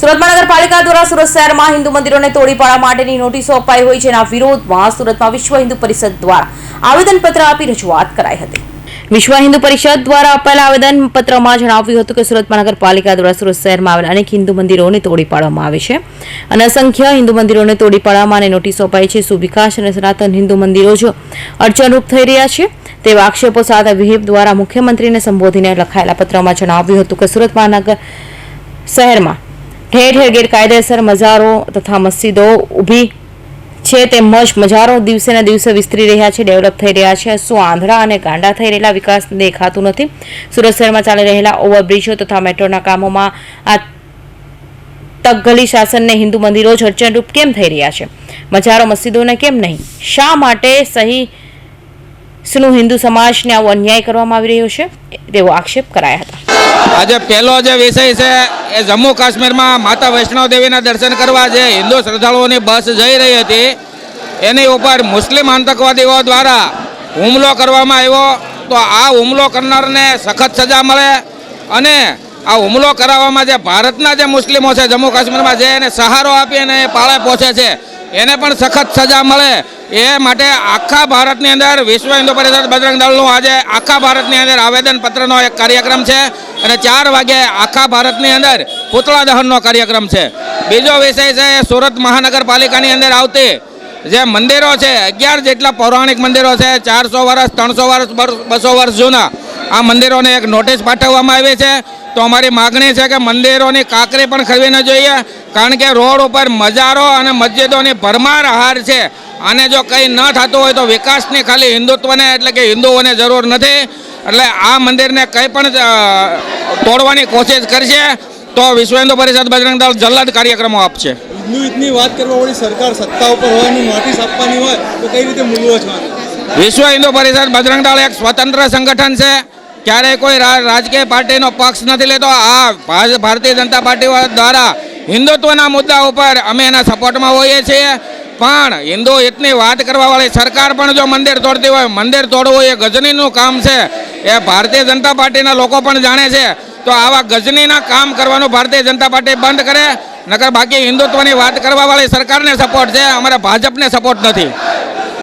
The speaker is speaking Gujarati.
સુરત મહાનગરપાલિકા દ્વારા સુરત શહેરમાં હિન્દુ મંદિરોને તોડી પાડવા માટેની નોટિસો અપાઈ હોય જેના વિરોધમાં સુરતમાં વિશ્વ હિન્દુ પરિષદ દ્વારા આવેદનપત્ર આપી રજૂઆત કરાઈ હતી. વિશ્વ હિન્દુ પરિષદ દ્વારા અપાયેલા આવેદનપત્રમાં જણાવ્યું હતું કે સુરત મહાનગરપાલિકા દ્વારા સુરત શહેરમાં આવેલા અનેક હિન્દુ મંદિરોને તોડી પાડવામાં આવે છે અને અસંખ્ય હિન્દુ મંદિરોને તોડી પાડવામાં અને નોટિસો અપાઈ છે. સુવિકાસ અને સનાતન હિન્દુ મંદિરો જ અડચણરૂપ થઈ રહ્યા છે? તેવા આક્ષેપો સાથે વિહિપ દ્વારા મુખ્યમંત્રીને સંબોધીને લખાયેલા પત્રમાં જણાવ્યું હતું કે સુરત મહાનગર શહેરમાં ઠેર ઠેર ગેરકાયદેસર મજારો તથા મસ્જિદો ઊભી છે તેમજ મજારો દિવસે ને દિવસે વિસ્તરી રહ્યા છે ડેવલપ થઈ રહ્યા છે. શું આંધળા અને ગાંડા થઈ રહેલા વિકાસ દેખાતું નથી? સુરત શહેરમાં ચાલી રહેલા ઓવરબ્રિજો તથા મેટ્રોના કામોમાં આ તકગલી શાસનને હિન્દુ મંદિરો જ કેમ થઈ રહ્યા છે? મજારો મસ્જિદોને કેમ નહીં? શા માટે સહી શું હિન્દુ સમાજને આવો અન્યાય કરવામાં આવી રહ્યો છે, તેવો આક્ષેપ કરાયા હતા. આજે પહેલો જે વિષય છે એ જમ્મુ કાશ્મીરમાં માતા વૈષ્ણવ દેવીના દર્શન કરવા જે હિન્દુ શ્રદ્ધાળુઓની બસ જઈ રહી હતી, એની ઉપર મુસ્લિમ આતંકવાદીઓ દ્વારા હુમલો કરવામાં આવ્યો. તો આ હુમલો કરનારને સખત સજા મળે અને આ હુમલો કરાવવામાં જે ભારતના જે મુસ્લિમો છે, જમ્મુ કાશ્મીરમાં જે એને સહારો આપી અને પાળે પહોંચે છે એને પણ સખત સજા મળે. એ માટે આખા ભારતની અંદર વિશ્વ હિન્દુ પરિષદ બજરંગ દળનું આજે આખા ભારતની અંદર આવેદનપત્રનો એક કાર્યક્રમ છે અને ચાર વાગે આખા ભારતની અંદર પૂતળા દહનનો કાર્યક્રમ છે. બીજો વિષય છે એ સુરત મહાનગરપાલિકાની અંદર આવતી જે મંદિરો છે, અગિયાર જેટલા પૌરાણિક મંદિરો છે, ચારસો વર્ષ, ત્રણસો વર્ષ, બસો વર્ષ જૂના, આ મંદિરોને એક નોટિસ પાઠવવામાં આવી છે. તો અમારી માગણી છે કે મંદિરોની કાંકરી પણ ખરવી ન જોઈએ કારણ કે રોડ ઉપર મજારો અને મસ્જિદોની ભરમાર હાર છે. આને જો કંઈ ન થતું હોય તો વિકાસની ખાલી હિન્દુત્વને એટલે કે હિન્દુઓને જરૂર નથી. એટલે આ મંદિરને કંઈ પણ તોડવાની કોશિશ કરશે તો વિશ્વ હિન્દુ પરિષદ બજરંગ દળ જલ્લાદ કાર્યક્રમો આપશે. હિન્દુ હિતની વાત કરવા વાળી સરકાર સત્તા ઉપર હોવાની નોટિસ આપવાની હોય તો કઈ રીતે મૂલવો છો? વિશ્વ હિન્દુ પરિષદ બજરંગ દળ એક સ્વતંત્ર સંગઠન છે. ક્યારેય કોઈ રાજકીય પાર્ટીનો પક્ષ નથી લેતો, આ ભારતીય જનતા પાર્ટી દ્વારા હિન્દુત્વના મુદ્દા ઉપર અમે એના સપોર્ટમાં હોઈએ છીએ. પણ હિન્દુ હિતની વાત કરવાવાળી સરકાર પણ જો મંદિર તોડતી હોય, મંદિર તોડવું એ ગજનીનું કામ છે. એ ભારતીય જનતા પાર્ટીના લોકો પણ જાણે છે. તો આવા ગજનીના કામ કરવાનું ભારતીય જનતા પાર્ટી બંધ કરે, નકર બાકી હિન્દુત્વની વાત કરવાવાળી સરકારને સપોર્ટ છે, અમારે ભાજપને સપોર્ટ નથી.